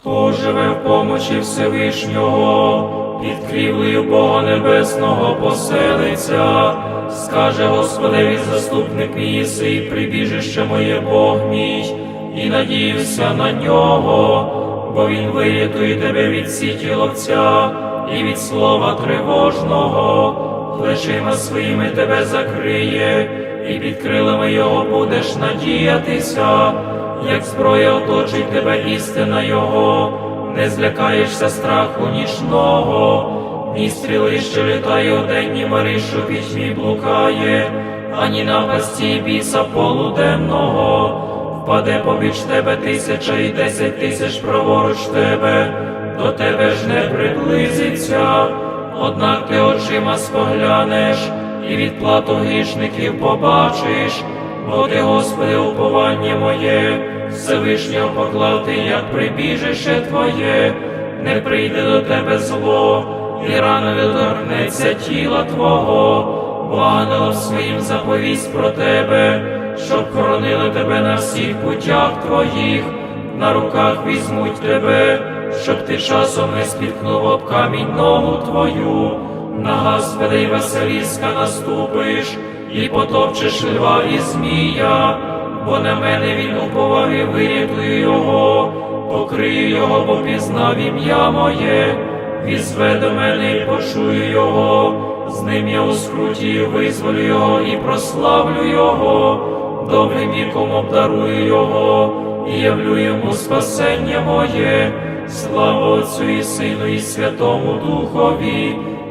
Хто живе в помочі Всевишнього, під крівлею Бога Небесного поселиться, скаже Господеві заступник мій і прибіжище моє Бог мій, і надіюся на нього, бо він вирятує тебе від сіті ловця і від слова тривожного, плечима своїми тебе закриє, і під крилами його будеш надіятися як зброя оточить тебе істина Його, не злякаєшся страху нічного, ні стріли, що літає у день, ні мари, що в пітьмі блукає, ані напасті біса полуденного, впаде побіч тебе тисяча і десять тисяч праворуч тебе, до тебе ж не приблизиться, однак ти очима споглянеш, і відплату грішників побачиш. Бо ти, Господи, уповання моє, Всевишнього поклав ти, як прибіжище Твоє, не прийде до тебе зло, і рано не доторкнеться тіла Твого, бо ангелом своїм заповість про тебе, щоб хоронили тебе на всіх путях Твоїх, на руках візьмуть тебе, щоб ти часом не спіткнув об камінь ногу Твою, на Господа й Василіска наступиш і потопчеш льва і змія, бо на мене він уповав і вирятую його, покрию його, бо пізнав ім'я моє, візве до мене і почую його, з ним я у скруті визволю його і прославлю його, добрим віком обдарую його, і явлю йому спасення моє, слава Отцю і Сину, і Святому Духові